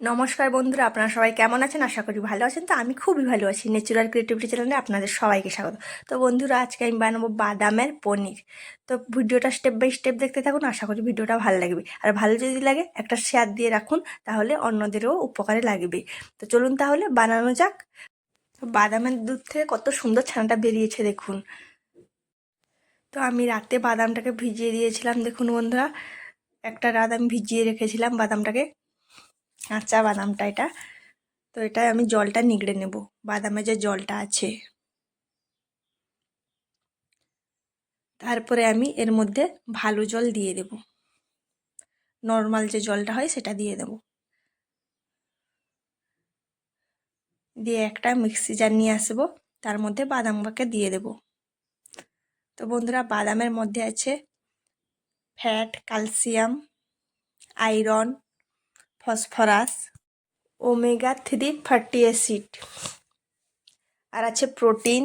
নমস্কার বন্ধুরা, আপনারা সবাই কেমন আছেন? আশা করি ভালো আছেন। তো আমি খুবই ভালো আছি ন্যাচুরাল ক্রিয়েটিভিটি চ্যানেলে আপনাদের সবাইকে স্বাগত। তো বন্ধুরা, আজকে আমি বানাবো বাদামের পনির। তো ভিডিওটা স্টেপ বাই স্টেপ দেখতে থাকুন, আশা করি ভিডিওটা ভালো লাগবে। আর ভালো যদি লাগে, একটা শেয়ার দিয়ে রাখুন, তাহলে অন্যদেরও উপকারে লাগবে। তো চলুন তাহলে বানানো যাক। বাদামের দুধ থেকে কত সুন্দর ছানাটা বেরিয়েছে, দেখুন। তো আমি রাতে বাদামটাকে ভিজিয়ে দিয়েছিলাম, দেখুন বন্ধুরা। একটা রাত আমি ভিজিয়ে রেখেছিলাম বাদামটাকে। কাঁচা বাদামটা এটা। তো এটা আমি জলটা নিগড়ে নেব। বাদামে যে জলটা আছে। তারপরে আমি এর মধ্যে ভালো জল দিয়ে দেব। নর্মাল যে জলটা হয় সেটা দিয়ে দেব। দিয়ে একটা মিক্সি জার নিয়ে আসব। তার মধ্যে বাদামটাকে দিয়ে দেব। তো বন্ধুরা, বাদামের মধ্যে আছে fat, calcium, iron phosphorus, omega three fatty acid. আর আছে প্রোটিন।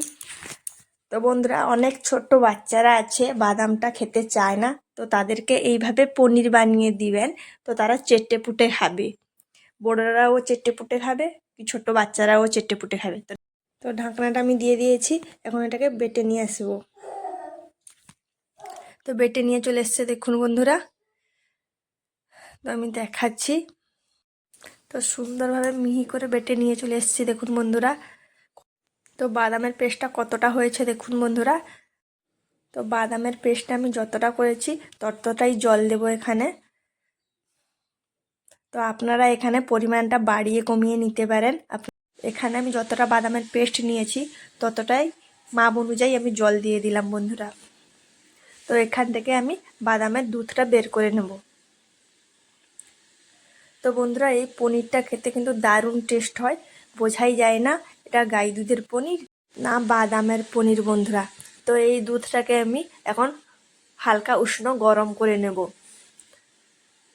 তো বন্ধুরা, অনেক ছোট্ট বাচ্চারা আছে, বাদামটা খেতে চায় না। তো তাদেরকে এইভাবে পনির বানিয়ে দিবেন, তো তারা চেটে পুটে খাবে। বড়রাও চেটে পুটে খাবে কি ছোট্ট বাচ্চারাও চেটে পুটে খাবে। তো তো ঢাকনাটা আমি দিয়ে দিয়েছি, এখন এটাকে বেটে নিয়ে আসব। তো বেটে নিয়ে চলে এসছে, দেখুন বন্ধুরা। তো আমি দেখাচ্ছি। তো সুন্দরভাবে মিহি করে বেটে নিয়ে চলে এসেছি, দেখুন বন্ধুরা। তো বাদামের পেস্টটা কতটা হয়েছে, দেখুন বন্ধুরা। তো বাদামের পেস্টটা আমি যতটা করেছি, ততটাই জল দেব এখানে। তো আপনারা এখানে পরিমাণটা বাড়িয়ে কমিয়ে নিতে পারেন। এখানে আমি যতটা বাদামের পেস্ট নিয়েছি, ততটাই মাপ অনুযায়ী আমি জল দিয়ে দিলাম বন্ধুরা। তো এখান থেকে আমি বাদামের দুধটা বের করে নেব। তো বন্ধুরা, এই পনিরটা খেতে কিন্তু দারুণ টেস্ট হয়। বোঝাই যায় না, এটা গাই দুধের পনির না বাদামের পনির বন্ধুরা। তো এই দুধটাকে আমি এখন হালকা উষ্ণ গরম করে নেব।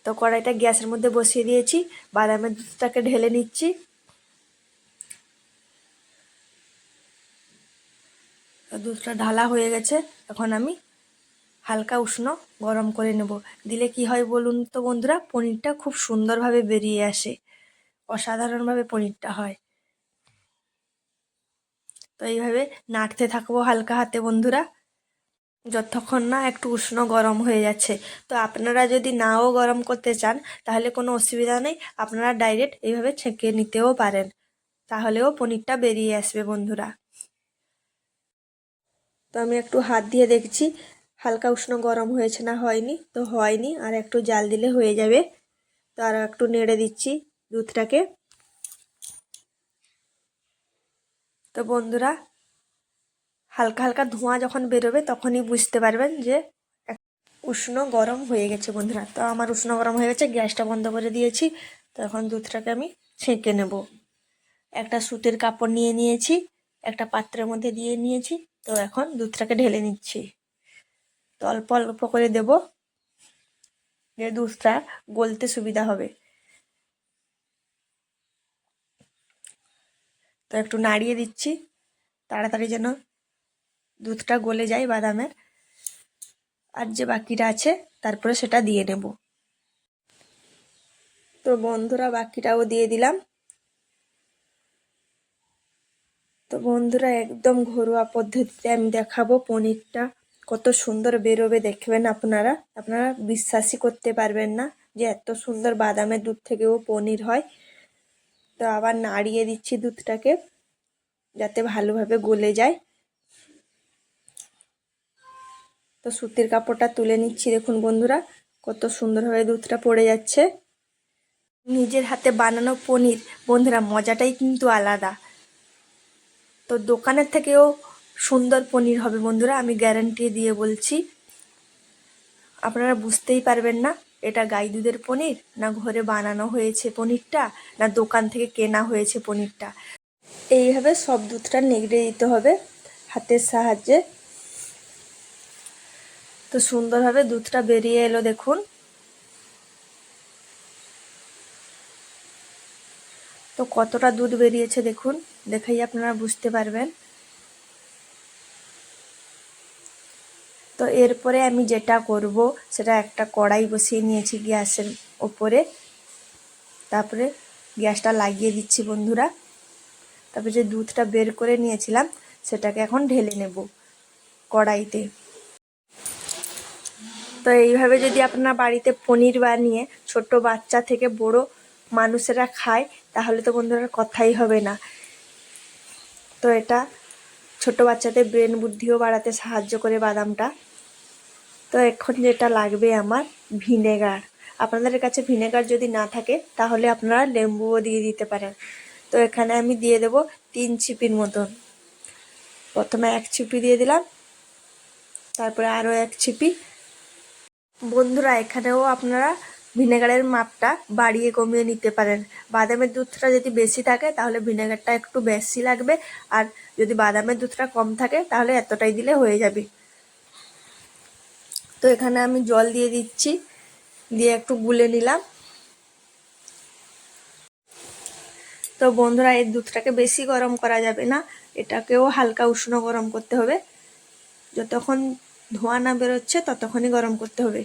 তো কড়াইটা গ্যাসের মধ্যে বসিয়ে দিয়েছি, বাদামের দুধটাকে ঢেলে নিচ্ছি। দুধটা ঢালা হয়ে গেছে, এখন আমি হালকা উষ্ণ গরম করে নেব। দিলে কি হয় বলুন তো বন্ধুরা? পনিরটা খুব সুন্দরভাবে বেরিয়ে আসে। অসাধারণভাবে পনিরটা হয়। তো এইভাবে নাড়তে থাকব হালকা হাতে বন্ধুরা। যতক্ষণ না একটু উষ্ণ গরম হয়ে যাচ্ছে। তো আপনারা যদি নাও গরম করতে চান, তাহলে কোনো অসুবিধা নেই। আপনারা ডাইরেক্ট এইভাবে ছেঁকে নিতেও পারেন। তাহলেও পনিরটা বেরিয়ে আসবে বন্ধুরা। তো আমি একটু হাত দিয়ে দেখছি। হালকা উষ্ণ গরম হয়েছে না হয়নি, তো হয়নি। আর একটু জাল দিলে হয়ে যাবে। তো আর একটু নেড়ে দিচ্ছি দুধটাকে। তো বন্ধুরা, হালকা হালকা ধোঁয়া যখন বেরোবে তখনই বুঝতে পারবেন যে উষ্ণ গরম হয়ে গেছে বন্ধুরা। তো আমার উষ্ণ গরম হয়ে গেছে, গ্যাসটা বন্ধ করে দিয়েছি। তো এখন দুধটাকে আমি ছেঁকে নেব। একটা সুতির কাপড় নিয়ে নিয়েছি, একটা পাত্রের মধ্যে দিয়ে নিয়েছি। তো এখন দুধটাকে ঢেলে নিচ্ছি। তো অল্প অল্প করে দেব। যে দুধটা গলতে সুবিধা হবে। তো একটু নাড়িয়ে দিচ্ছি। তাড়াতাড়ি যেন দুধটা গলে যায় বাদামের। আর যে বাকিটা আছে, তারপরে সেটা দিয়ে নেব। তো বন্ধুরা, বাকিটাও দিয়ে দিলাম। তো বন্ধুরা, একদম ঘরোয়া পদ্ধতিতে আমি দেখাবো পনিরটা। কত সুন্দর বেরোবে দেখবেন আপনারা। আপনারা বিশ্বাসই করতে পারবেন না যে এত সুন্দর বাদামের দুধ থেকেও পনির হয়। তো আবার নাড়িয়ে দিচ্ছি দুধটাকে যাতে ভালোভাবে গলে যায়। তো সুতির কাপড়টা তুলে নিচ্ছি, দেখুন বন্ধুরা, কত সুন্দরভাবে দুধটা পড়ে যাচ্ছে। নিজের হাতে বানানো পনির, বন্ধুরা, মজাটাই কিন্তু আলাদা। তো দোকানের থেকেও সুন্দর পনির হবে বন্ধুরা, আমি গ্যারান্টি দিয়ে বলছি। আপনারা বুঝতেই পারবেন না, এটা গাই দুধের পনির না ঘরে বানানো হয়েছে পনিরটা, না দোকান থেকে কেনা হয়েছে পনিরটা। এইভাবে সব দুধটা নেগড়ে দিতে হবে হাতের সাহায্যে। তো সুন্দরভাবে দুধটা বেরিয়ে এলো দেখুন। তো কতটা দুধ বেরিয়েছে দেখুন, দেখাই আপনারা বুঝতে পারবেন। তো এরপরে আমি যেটা করব, সেটা একটা কড়াই বসিয়ে নিয়েছি গ্যাসের ওপরে। তারপরে গ্যাসটা লাগিয়ে দিচ্ছি বন্ধুরা। তারপরে যে দুধটা বের করে নিয়েছিলাম, সেটাকে এখন ঢেলে নেব কড়াইতে। তো এইভাবে যদি আপনার বাড়িতে পনির বানিয়ে ছোট বাচ্চা থেকে বড় মানুষেরা খায়, তাহলে তো বন্ধুরা কথাই হবে না। তো এটা ছোট বাচ্চাদের ব্রেন বুদ্ধিও বাড়াতে সাহায্য করে বাদামটা। তো এখন যেটা লাগবে আমার ভিনেগার। আপনাদের কাছে ভিনেগার যদি না থাকে, তাহলে আপনারা লেম্বুও দিয়ে দিতে পারেন। তো এখানে আমি দিয়ে দেব তিন চিপির মতন। প্রথমে এক চিপি দিয়ে দিলাম, তারপরে আরও এক চিপি। বন্ধুরা, এখানেও আপনারা ভিনেগারের মাপটা বাড়িয়ে কমিয়ে নিতে পারেন। বাদামের দুধটা যদি বেশি থাকে, তাহলে ভিনেগারটা একটু বেশি লাগবে। আর যদি বাদামের দুধটা কম থাকে, তাহলে এতটাই দিলে হয়ে যাবে। তো এখানে আমি জল দিয়ে দিচ্ছি, দিয়ে একটু গুলে নিলাম। তো বন্ধুরা, এই দুধটাকে বেশি গরম করা যাবে না, এটাকেও হালকা উষ্ণ গরম করতে হবে। যতক্ষণ ধোঁয়া না বেরোচ্ছে, ততক্ষণই গরম করতে হবে।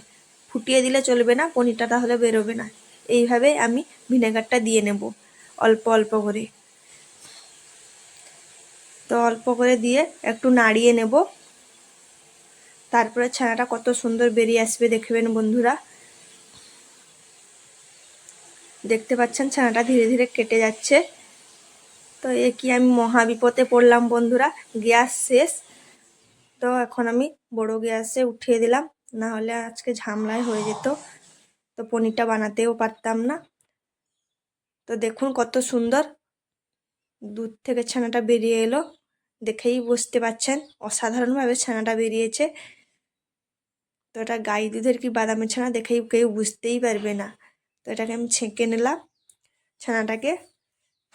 ফুটিয়ে দিলে চলবে না, পনিরটা তাহলে বেরোবে না। এইভাবে আমি ভিনেগারটা দিয়ে নেব, অল্প অল্প করে। তো অল্প করে দিয়ে একটু নাড়িয়ে নেব। তারপরে ছানাটা কত সুন্দর বেরিয়ে আসবে দেখবেন বন্ধুরা। দেখতে পাচ্ছেন ছানাটা ধীরে ধীরে কেটে যাচ্ছে। তো এ কি আমি মহাবিপদে পড়লাম বন্ধুরা, গ্যাস শেষ। তো এখন আমি বড় গ্যাসে উঠিয়ে দিলাম, না হলে আজকে ঝামলায় হয়ে যেত। তো পনিরটা বানাতেও পারতাম না। তো দেখুন কত সুন্দর দুধ থেকে ছানাটা বেরিয়ে এলো। দেখেই বুঝতে পাচ্ছেন, অসাধারণভাবে ছানাটা বেরিয়েছে। তো এটা গাই দুধের কি বাদামের ছানা দেখেই কেউ বুঝতেই পারবে না। তো এটাকে আমি ছেঁকে নিলাম ছানাটাকে,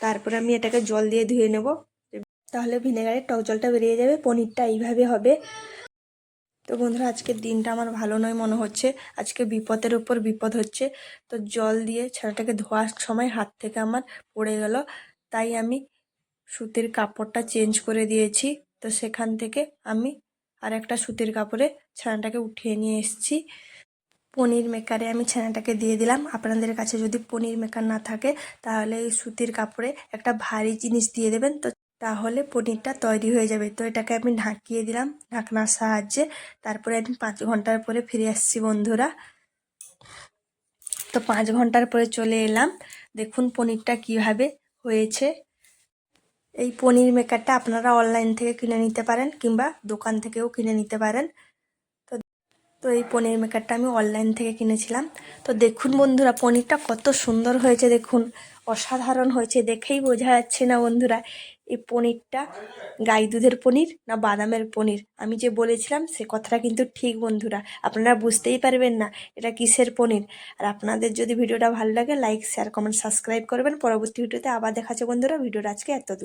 তারপরে আমি এটাকে জল দিয়ে ধুয়ে নেব। তাহলে ভিনেগারের টক জলটা বেরিয়ে যাবে, পনিরটা এইভাবে হবে। তো বন্ধুরা, আজকের দিনটা আমার ভালো নয় মনে হচ্ছে। আজকে বিপদের উপর বিপদ হচ্ছে। তো জল দিয়ে ছানাটাকে ধোয়ার সময় হাত থেকে আমার পড়ে গেল। তাই আমি সুতির কাপড়টা চেঞ্জ করে দিয়েছি। তো সেখান থেকে আমি আর একটা সুতির কাপড়ে ছানাটাকে উঠিয়ে নিয়ে এসেছি। পনির মেকারে আমি ছানাটাকে দিয়ে দিলাম। আপনাদের কাছে যদি পনির মেকার না থাকে, তাহলে এই সুতির কাপড়ে একটা ভারী জিনিস দিয়ে দেবেন। তো তাহলে পনিরটা তৈরি হয়ে যাবে। তো এটাকে আমি ঢাকিয়ে দিলাম ঢাকনার সাহায্যে। তারপরে আমি পাঁচ ঘণ্টার পরে ফিরে আসছি বন্ধুরা। তো পাঁচ ঘণ্টার পরে চলে এলাম। দেখুন পনিরটা কীভাবে হয়েছে। এই পনির মেকারটা আপনারা অনলাইন থেকে কিনে নিতে পারেন কিংবা দোকান থেকেও কিনে নিতে পারেন। তো তো এই পনির মেকারটা আমি অনলাইন থেকে কিনেছিলাম। তো দেখুন বন্ধুরা, পনিরটা কত সুন্দর হয়েছে দেখুন। অসাধারণ হয়েছে, দেখেই বোঝা যাচ্ছে না বন্ধুরা, এই পনিরটা গাই দুধের পনির না বাদামের পনির? আমি যে বলেছিলাম, সে কথাটা কিন্তু ঠিক বন্ধুরা, আপনারা বুঝতেই পারবেন না এটা কিসের পনির। আর আপনাদের যদি ভিডিওটা ভালো লাগে লাইক শেয়ার কমেন্ট সাবস্ক্রাইব করবেন। পরবর্তী ভিডিওতে আবার দেখাচ্ছে বন্ধুরা, ভিডিওটা আজকে এত দূর